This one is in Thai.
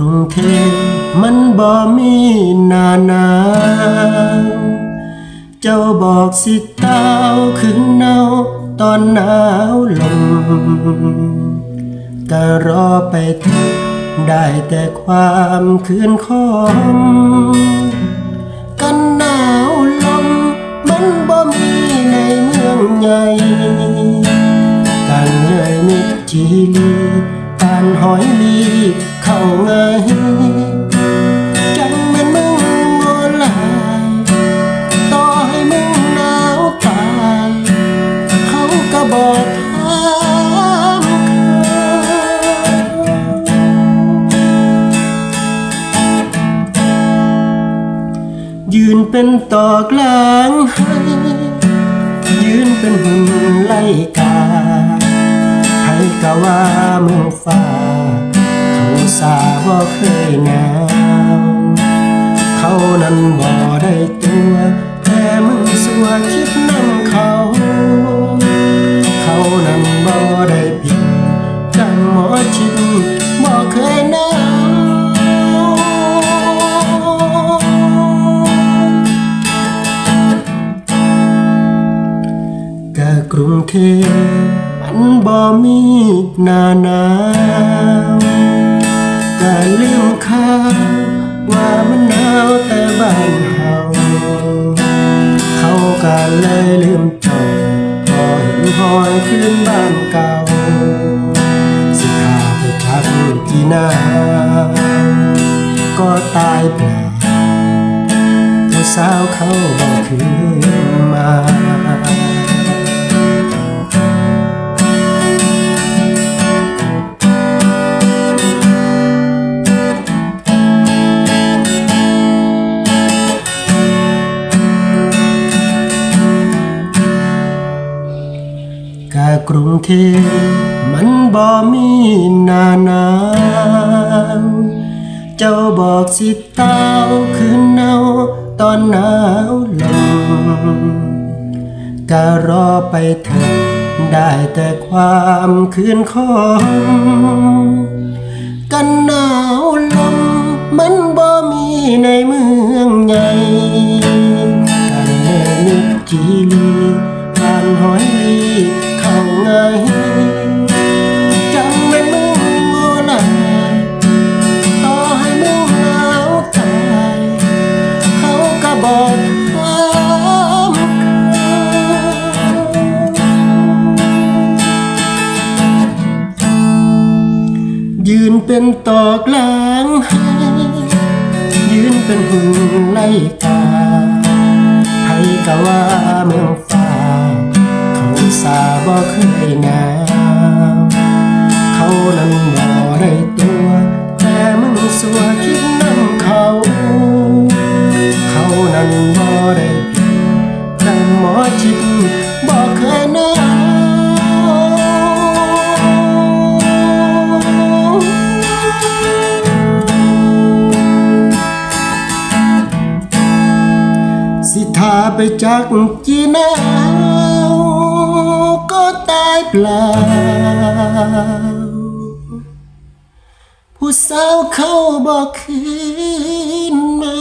รุงเทพมันบ่มีหนาหนาวเจ้าบอกสิเต้าขึ้นเนาตอนหนาวลงก็รอไปเถอะได้แต่ความคืนคอมกันหนาวลมมันบ่มีในเมืองใหญ่กันเลยมิดจีลีการหอยลี ไงจังแม่นมึงโง่หลายต่อให้มึงหนาวตายเขาก็บอกถามยืนเป็นตอกลางให้ยืนเป็นหุ่นไล่กาให้กะว่ามืองฟ้าเขา สาบ่เคยหนาวเขานั้นบ่ได้ตัวแต่มึงสัวคิดนำเขา เขานั้นบ่ได้ผิดจังหมอชิดบ่เคยหนาวกะกรุงเทพมันบ่มีหนาหนาว ลืมข่าว่ามันหนาวแต่บ้านเฮาเขาก็เลยลืมเจบพอเห็นหอยขึ้นบ้านเก่า สิขาไปชักที่หน้า ก็ตายเปล่าผู้สาวเขาบอกคืนมา ทพมันบ่มีหนาหนาวเจ้าบอกสิเต้าคืนเนาตอนหนาวลงก็รอไปเถอะได้แต่ความคืนคองกันหนาวลมมันบ่มีในมือ ยืนเป็นตอกหลังให้ยืนเป็นหุ่นไล่กาให้กะว่าเมืองฟ้า เขาสาบ่เคยหนาวเขานั้นบ่ได้ตัว แต่มึงสัวคิดนำเขา เขานั้นบ่ได้ผิดแต่หมอชิดาไปจากจีนาก็ตายเปล่า ผู้สาวเข้าบอกคืนมา